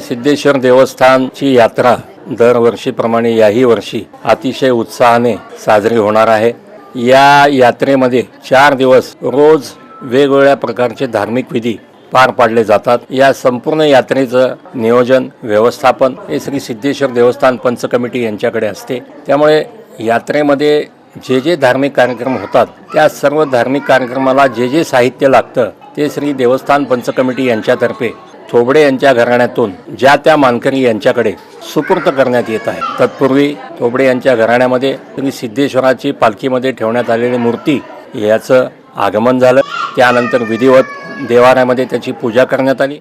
श्री सिद्धेश्वर देवस्थानची यात्रा दरवर्षीप्रमाणे याही वर्षी अतिशय उत्साहाने साजरी होणार आहे. या यात्रेमध्ये चार दिवस रोज वेगवेगळ्या प्रकारचे धार्मिक विधी पार पाडले जातात. या संपूर्ण यात्रेचं नियोजन व्यवस्थापन हे श्री सिद्धेश्वर देवस्थान पंच कमिटी यांच्याकडे असते. त्यामुळे यात्रेमध्ये जे जे धार्मिक कार्यक्रम होतात त्या सर्व धार्मिक कार्यक्रमाला जे जे साहित्य लागतं ते श्री देवस्थान पंच कमिटी यांच्यातर्फे थोबडे यांच्या घराण्यातून ज्या त्या मानकरी यांच्याकडे सुपूर्त करण्यात येत आहे. तत्पूर्वी थोबडे यांच्या घराण्यामध्ये श्री सिद्धेश्वराची पालखीमध्ये ठेवण्यात आलेली मूर्ती याचं आगमन झालं. त्यानंतर विधिवत देवाऱ्यामध्ये त्याची पूजा करण्यात आली.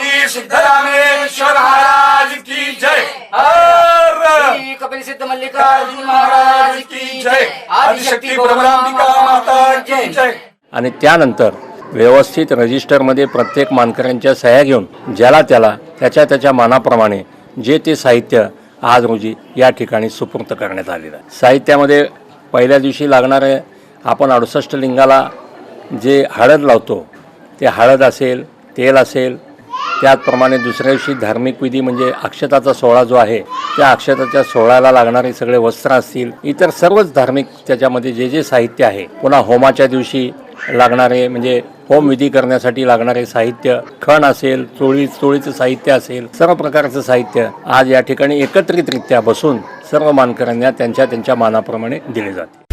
सिद्धरामेश्वर महाराज की जय। हर। श्री कपिल सिद्ध मल्लिकार्जुन महाराज की जय। आदिशक्ती ब्रह्मांबिका माता की जय। आणि त्यानंतर व्यवस्थित रजिस्टरमध्ये प्रत्येक मानकऱ्यांच्या सह्या घेऊन ज्याला त्याला त्याच्या त्याच्या मानाप्रमाणे जे ते साहित्य आज रोजी या ठिकाणी सुपूर्त करण्यात आलेलं आहे. साहित्यामध्ये पहिल्या दिवशी लागणारे आपण अडुसष्ट लिंगाला जे हळद लावतो ते हळद असेल तेल असेल त्याचप्रमाणे दुसऱ्या दिवशी धार्मिक विधी म्हणजे अक्षताचा सोहळा जो आहे त्या अक्षताच्या सोहळ्याला लागणारे सगळे वस्त्र असतील इतर सर्वच धार्मिक त्याच्यामध्ये जे जे साहित्य आहे पुन्हा होमाच्या दिवशी लागणारे म्हणजे होम विधी करण्यासाठी लागणारे साहित्य खण असेल चोळी चोळीचं साहित्य असेल सर्व प्रकारचं साहित्य आज या ठिकाणी एकत्रितरित्या बसून सर्व मानकऱ्यांना त्यांच्या त्यांच्या मानाप्रमाणे दिले जाते.